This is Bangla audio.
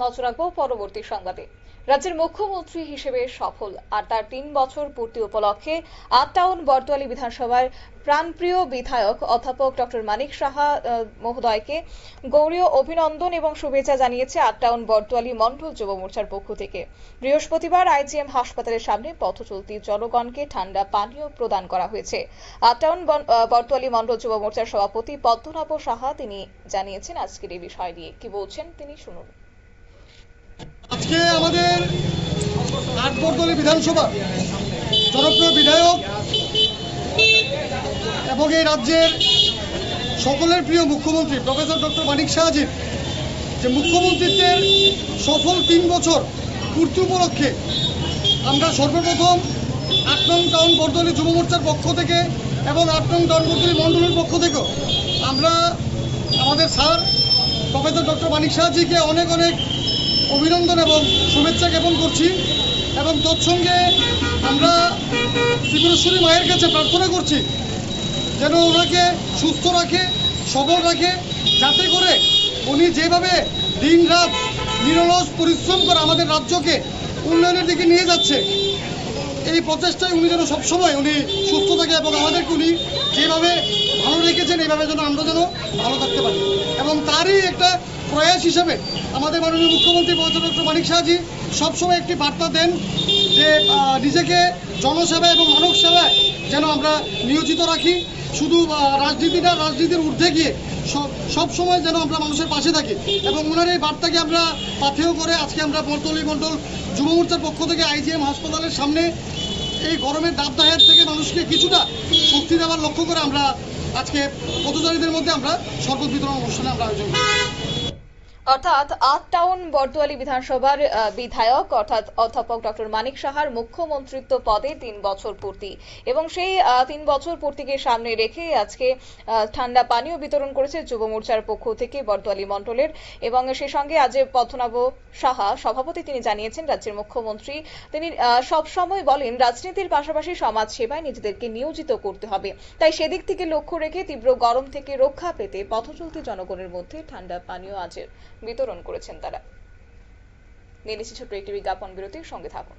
নজর রাখব পরবর্তী সংবাদে। রাজ্যের মুখ্যমন্ত্রী হিসেবে সফল আর তার তিন বছর পূর্তি উপলক্ষে আটটাউন বরদোয়ালি বিধানসভার প্রাণপ্রিয় বিধায়ক অধ্যাপক ডক্টর মানিক সাহা মহোদয়কে গৌরীয় অভিনন্দন এবং শুভেচ্ছা জানিয়েছে আটটাউন বরদোয়ালি মন্ডল যুব মোর্চার পক্ষ থেকে। বৃহস্পতিবার আইজিএম হাসপাতালের সামনে পথ চলতি জনগণকে ঠান্ডা পানীয় প্রদান করা হয়েছে। আহ, বরদোয়ালি মন্ডল যুব মোর্চার সভাপতি পদ্মনাভ সাহা তিনি জানিয়েছেন আজকের এই বিষয় নিয়ে। কি বলছেন তিনি শুনুন। আজকে আমাদের আটবরদলী বিধানসভা জনপ্রিয় বিধায়ক এবং এই রাজ্যের সকলের প্রিয় মুখ্যমন্ত্রী, প্রফেসর ডক্টর মানিক শাহজির যে মুখ্যমন্ত্রীত্বের সফল তিন বছর পূর্তি উপলক্ষে আমরা সর্বপ্রথম আট নং টাউন বরদলী যুব মোর্চার পক্ষ থেকে এবং আট নং টাউন বরদলী মণ্ডলের পক্ষ থেকেও আমরা আমাদের স্যার, প্রফেসর ডক্টর মানিক শাহজিকে অনেক অনেক অভিনন্দন এবং শুভেচ্ছা জ্ঞাপন করছি। এবং তৎসঙ্গে আমরা ত্রিপুরেশ্বরী মায়ের কাছে প্রার্থনা করছি, যেন ওনাকে সুস্থ রাখে, সবল রাখে, যাতে করে উনি যেভাবে দিন রাত নিরলস পরিশ্রম করে আমাদের রাজ্যকে উন্নয়নের দিকে নিয়ে যাচ্ছে, এই প্রচেষ্টায় উনি যেন সবসময় উনি সুস্থ থাকে এবং আমাদেরকে উনি যেভাবে ভালো রেখেছেন এইভাবে যেন আমরা যেন ভালো থাকতে পারি। এবং তারই একটা প্রয়াস হিসেবে আমাদের মাননীয় মুখ্যমন্ত্রী প্রফেসর ডক্টর মানিক শাহজি সবসময় একটি বার্তা দেন যে নিজেকে জনসেবা এবং মানব সেবায় যেন আমরা নিয়োজিত রাখি। শুধু রাজনীতি না, রাজনীতির ঊর্ধ্বে গিয়ে সব সময় যেন আমরা মানুষের পাশে থাকি এবং ওনার এই বার্তাকে আমরা পাথেয় করে আজকে আমরা বর্তলি মণ্ডল যুব মোর্চার পক্ষ থেকে আইজিএম হাসপাতালের সামনে এই গরমের দাবদাহের থেকে মানুষকে কিছুটা স্বস্তি দেওয়ার লক্ষ্য করে আমরা আজকে পথচারীদের মধ্যে আমরা শরবত বিতরণ অনুষ্ঠানে আমরা আয়োজন করি অর্থাৎ আট টাউন বরদোয়ালি বিধানসভার বিধায়ক অর্থাৎ অধ্যাপক ডক্টর মানিক সাহার মুখ্যমন্ত্রিত্ব পদে তিন বছর পূর্তি এবং সেই তিন বছর পূর্তিকে সামনে রেখে আজকে ঠান্ডা পানীয় বিতরণ করেছে যুব মোর্চার পক্ষ থেকে বরদোয়ালি মণ্ডলের এবং সেই সঙ্গে আজ পদ্মনাভ সাহা সভাপতি তিনি জানিয়েছেন, রাজ্যের মুখ্যমন্ত্রী তিনি সব সময় বলেন রাজনীতির পাশাপাশি সমাজ সেবায় নিজেদেরকে নিয়োজিত করতে হবে। তাই সেদিক থেকে লক্ষ্য রেখে তীব্র গরম থেকে রক্ষা পেতে পথচলতি জনগণের মধ্যে ঠান্ডা পানীয় আজ বিতরণ করেছেন তারা। নিয়ে নিচ্ছি ছোট্ট একটি বিজ্ঞাপন বিরতির সঙ্গে থাকুন।